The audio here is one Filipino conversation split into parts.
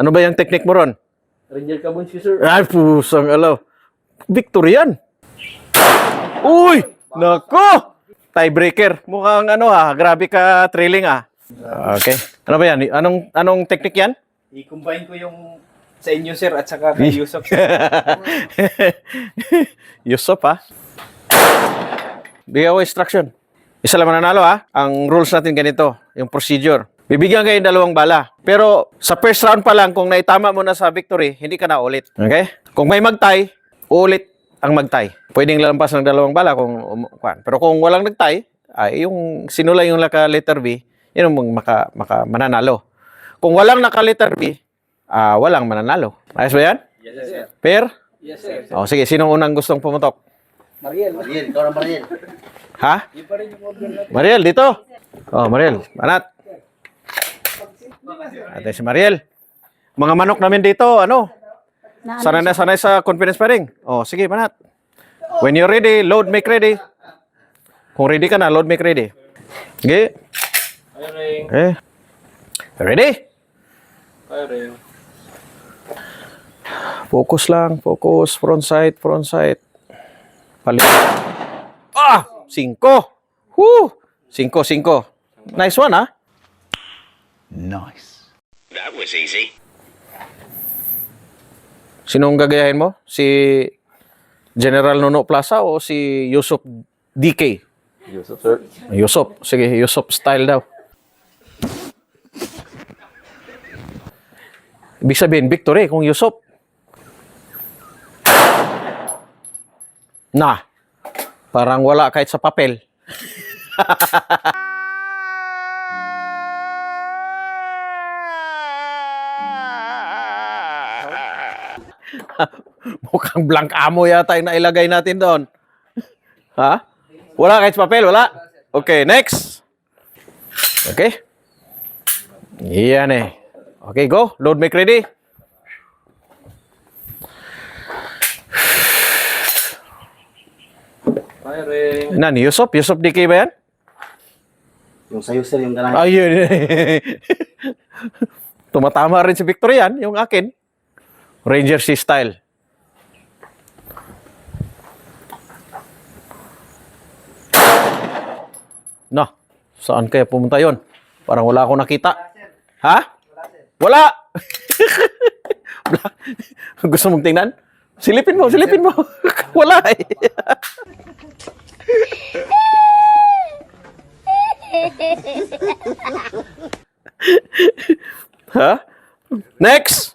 Ano ba yung technique mo ron? Ranger Cabonsi, sir. Ay, pusang alaw. Victory yan. Uy! Nako! Tiebreaker. Mukhang ano ah, grabe ka trailing ah. Okay. Ano ba yan? Anong anong technique yan? I-combine ko yung sa inyo, sir, at saka kay Yusuf. Yusuf ah. Bigyan ko instruction. Isa lang mananalo ah. Ang rules natin ganito, yung procedure. Bibigyan kayo ng dalawang bala. Pero sa first round pa lang, kung naitama mo na sa victory, hindi ka na ulit. Okay? Kung may magtay, ulit ang magtay. Pwedeng lampas ng dalawang bala kung um, kwan. Pero kung walang nagtay, ay yung sinula yung naka letter B, yun ang maka, maka mananalo. Kung walang naka letter B, ah, walang mananalo. Ayos ba yan? yes, sir. Fair? Yes, sir. O sige, sinong unang gustong pumutok? Mariel. Mariel, ikaw na Mariel. Ha? Mariel, dito. Oh, Mariel. Manat. Ate si Mariel. Mga manok namin dito, ano? Sanay na sanay sa confidence pairing. Oh, sige, manat. When you're ready, load, make ready. Kung ready ka na, load, make ready. Okay. Firing. Okay. Ready? Firing. Focus lang, focus. Front sight, front sight. Palit. Ah! Cinco. Woo! Cinco, cinco. Nice one, ah. That was easy. Sinong gagayahin mo? Si General Nono Plaza o si Yusuf DK? Yusuf, sir. Yusuf. Sige, Yusuf style daw. Ibig sabihin, victory kung Yusuf. Na. Parang wala kahit sa papel. Mukhang blank amo yata yung nailagay natin doon. Ha? Wala kahit papel, wala? Okay, next. Okay. Yan eh. Okay, go. Load make ready. Firing. Nani, Yusuf? Yusuf DK ba yan? Yung sa'yo, sir, yung ganahan. Ayun. Tumatama rin si Victor yan, yung akin. Ranger C style. Na, saan kaya pumunta yon? Parang wala akong nakita. Ha? Wala. Gusto mong tingnan? Silipin mo, silipin mo. wala eh. ha? Next!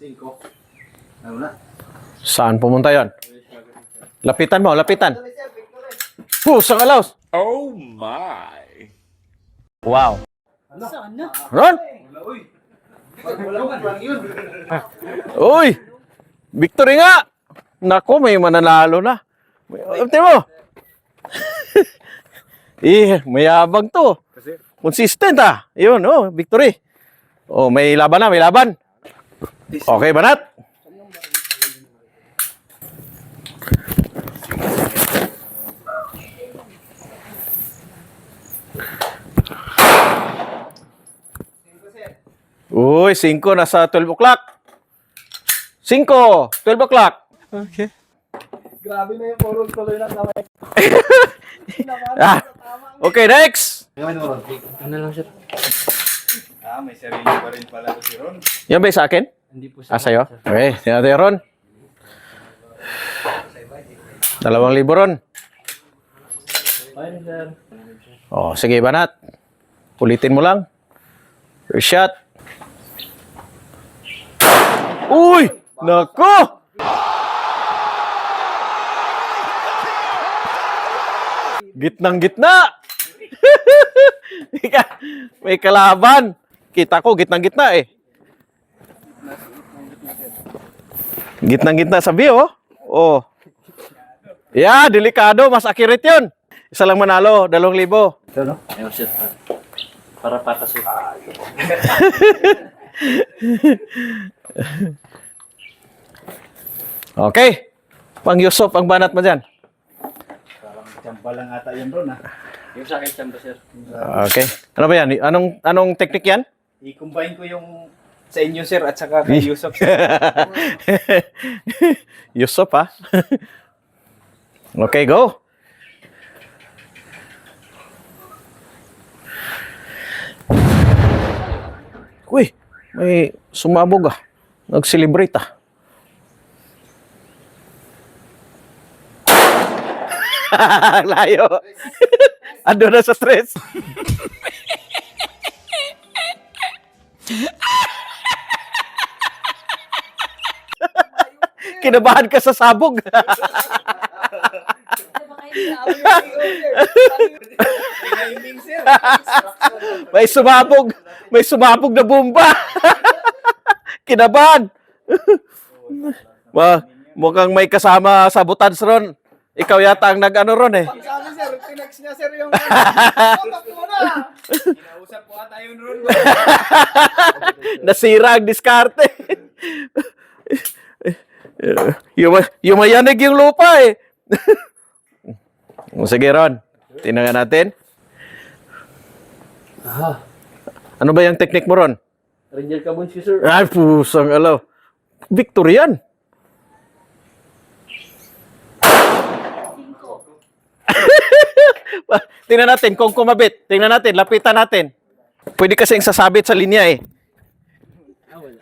Cinco. Ano na? Saan pumunta yon? Lapitan mo, lapitan. Pusang alaws. Oh my. Wow. Ron? Uy! Victory nga! Nako, may mananalo na. Tingnan mo. eh, mayabang to. Consistent ah. Yun, oh, victory. Oh, may laban na, may laban. Okay, banat. Uy, 5 nasa 12 o'clock. 5, 12 o'clock. Okay. Grabe na yung oral color ng kamay. Ah, okay, next. Ano lang, sir? Ah, may sarili pa rin pala to si Ron. Yan ba sa akin? Hindi po Ah, sa'yo? Okay, tingnan natin Ron. Dalawang libo Ron. Sir. Oh, sige, banat. Ulitin mo lang. First shot. Uy! Nako! Gitnang gitna! May kalaban. Kita ko, gitnang gitna eh. Gitnang gitna sabi oh. Oh. Yeah, delikado. Mas accurate yun. Isa lang manalo, dalawang libo. Ito, no? Ayun, sir. Para patas, sir. Okay. Pang Yusuf, ang banat mo dyan. Tsamba lang ata yun Ron ah. Yung sa akin, Chamba, sir. Okay. Ano ba yan? Anong, anong technique yan? I-combine ko yung sa inyo sir at saka kay Yusuf sir. Yusuf, ha? okay, go. Uy, may sumabog ah. Nag-celebrate ah. Layo. Ando na sa stress. Kinabahan ka sa sabog. May sumabog. May sumabog na bomba. Kinabahan. Ma, mukhang may kasama sa butans ron. Ikaw yata ang nag-ano ron eh. Sabi sir, tinext niya sir yung Tutok mo na. Kinausap ko ata yun Ron. Nasira ang diskarte. Yuma, yumayanig yung lupa eh. Sige Ron, tingnan natin. Ano ba yung technique mo Ron? Ranger Kabunsi, sir. Ay, pusang alaw. Victory Tingnan natin kung kumabit. Tingnan natin, lapitan natin. Pwede kasing sasabit sa linya eh.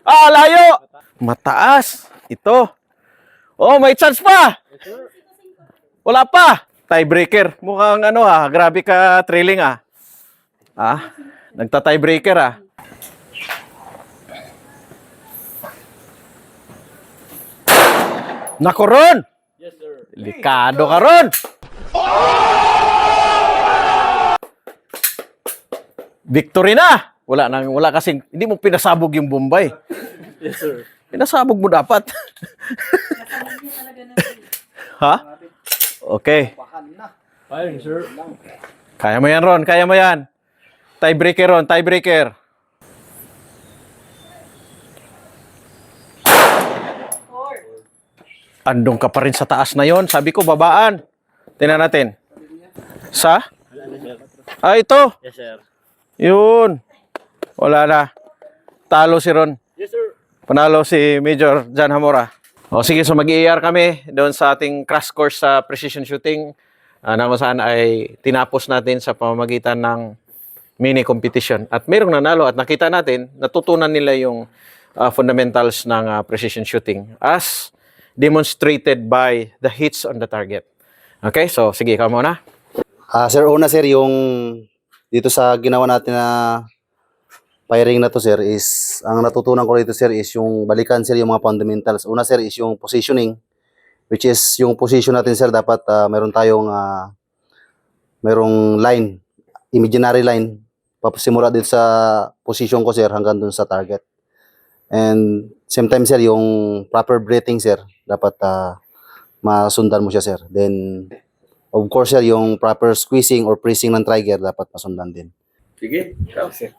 Ah, layo! Mataas. Ito. Oh, may chance pa. Wala pa. Tiebreaker. Mukhang ano ah, grabe ka trailing ah. Ah, nagta-tiebreaker ah. Nako Ron! Yes, sir. Likado ka Ron! Victory na! Wala nang wala kasing hindi mo pinasabog yung Bombay. Yes, sir. Pinasabog mo dapat. ha? Okay. Firing, sir. Kaya mo yan, Ron. Kaya mo yan. Tiebreaker, Ron. Tiebreaker. Andong ka pa rin sa taas na yon. Sabi ko, babaan. Tingnan natin. Sa? Ah, ito. Yes, sir. Yun. Wala na. Talo si Ron. Yes, sir. Panalo si Major Jan Hamora. O sige, so mag-ER kami doon sa ating crash course sa precision shooting ah, na saan ay tinapos natin sa pamamagitan ng mini competition. At mayroong nanalo at nakita natin, natutunan nila yung ah, fundamentals ng ah, precision shooting as demonstrated by the hits on the target. Okay, so sige, ikaw muna. Ah, sir, una sir, yung dito sa ginawa natin na firing na to sir is ang natutunan ko dito sir is yung balikan sir yung mga fundamentals. Una sir is yung positioning which is yung position natin sir dapat ah, meron tayong ah, merong line, imaginary line papasimula dito sa position ko sir hanggang dun sa target. And same time sir yung proper breathing sir dapat ah, masundan mo siya sir. Then of course sir yung proper squeezing or pressing ng trigger dapat masundan din. Sige. Ikaw, sir.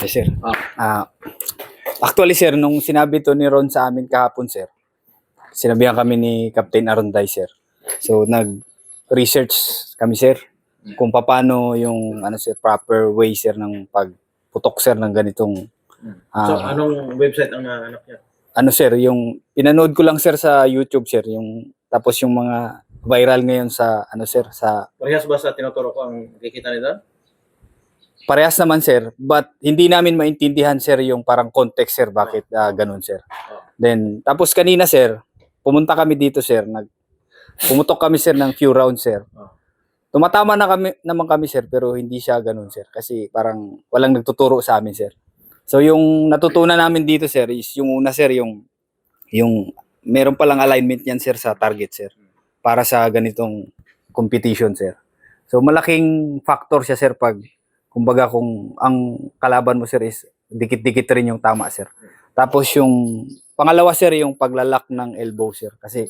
Yes, sir. Ah, actually, sir, nung sinabi to ni Ron sa amin kahapon, sir, sinabihan kami ni Captain Aronday, sir. So, nag-research kami, sir, kung paano yung, ano, sir, proper way, sir, ng pagputok, sir, ng ganitong, ah, anong website ang nahanap niya? Ano, sir, yung, pinanood ko lang, sir, sa YouTube, sir, yung, tapos yung mga viral ngayon sa, ano, sir, sa Parehas ba sa tinuturo ko ang kikita nito? Parehas naman sir, but hindi namin maintindihan sir yung parang context sir bakit ah, ganun sir. Then tapos kanina sir, pumunta kami dito sir, nag pumutok kami sir ng few rounds sir. Tumatama na kami naman kami sir pero hindi siya ganun sir kasi parang walang nagtuturo sa amin sir. So yung natutunan namin dito sir is yung una sir yung yung meron palang alignment yan sir sa target sir para sa ganitong competition sir. So malaking factor siya sir pag kumbaga kung ang kalaban mo sir is dikit-dikit rin yung tama sir. Tapos yung pangalawa sir yung paglalak ng elbow sir kasi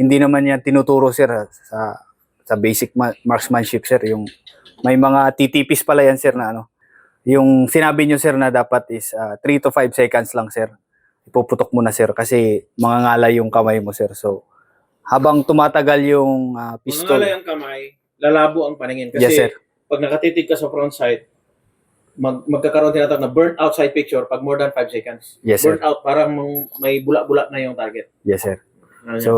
hindi naman yan tinuturo sir sa sa basic ma- marksmanship sir yung may mga titipis pala yan sir na ano yung sinabi nyo sir na dapat is 3 to 5 seconds lang sir ipuputok mo na sir kasi mangangalay yung kamay mo sir. So habang tumatagal yung ah, pistol. ang kamay, lalabo ang paningin. Kasi Yes, sir. pag nakatitig ka sa front sight, mag magkakaroon tinatawag na burnt out sight picture pag more than 5 seconds. Yes, sir. burnt out, parang may bula-bula na yung target. Yes sir. Ano? So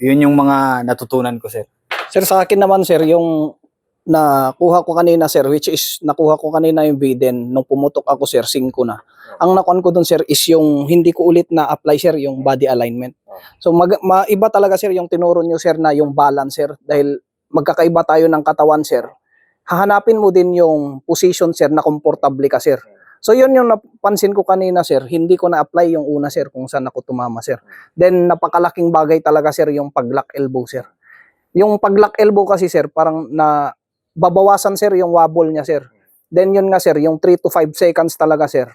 yun yung mga natutunan ko sir. Sir, sa akin naman, sir, yung nakuha ko kanina, sir, which is nakuha ko kanina yung biden nung pumutok ako, sir, 5 na. Ang nakuha ko dun, sir, is yung hindi ko ulit na apply, sir, yung body alignment. So, mag, maiba talaga, sir, yung tinuro nyo, sir, na yung balance, sir, dahil magkakaiba tayo ng katawan, sir. Hahanapin mo din yung position, sir, na komportable ka, sir. So, yun yung napansin ko kanina, sir. Hindi ko na-apply yung una, sir, kung saan ako tumama, sir. Then, napakalaking bagay talaga, sir, yung pag-lock elbow, sir. Yung pag-lock elbow kasi sir, parang na babawasan sir yung wobble niya sir. Then yun nga sir, yung 3 to 5 seconds talaga sir.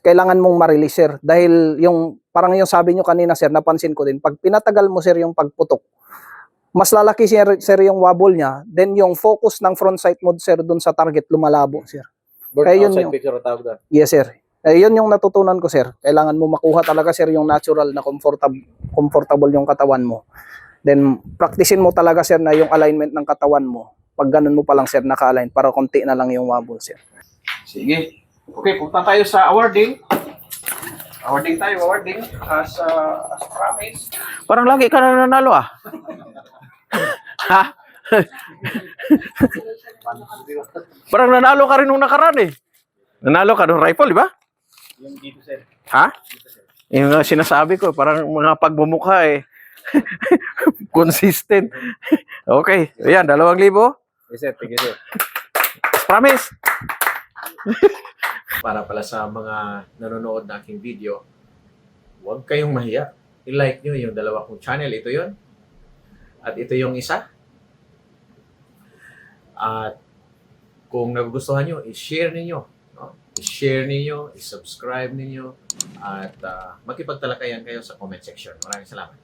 Kailangan mong ma-release sir. Dahil yung, parang yung sabi nyo kanina sir, napansin ko din, pag pinatagal mo sir yung pagputok, mas lalaki sir, sir yung wobble niya, then yung focus ng front sight mode sir dun sa target lumalabo sir. burnt eh, out yun yung- picture tawag doon. Yes sir. Eh, yun yung natutunan ko sir. Kailangan mo makuha talaga sir yung natural na comfortable, comfortable yung katawan mo. Then, practicein mo talaga sir na yung alignment ng katawan mo. Pag ganun mo pa lang sir naka-align para konti na lang yung wobble sir. Sige. Okay, punta tayo sa awarding. Awarding tayo, awarding. As, uh, as promised. Parang lagi ka na nanalo ah. ha? Parang nanalo ka rin nung nakaraan eh. Nanalo ka nung rifle, di ba? Yung dito, sir. Ha? Yung uh, sinasabi ko, parang mga pagbumukha eh. Consistent. okay. Ayan, dalawang libo. Yes sir, thank you sir. Promise. para pala sa mga nanonood ng aking video, huwag kayong mahiya. I-like nyo yung dalawa kong channel. Ito yon At ito yung isa. At kung nagugustuhan nyo, i-share ninyo. No? I-share ninyo, i-subscribe ninyo, at uh, makipagtalakayan kayo sa comment section. Maraming salamat.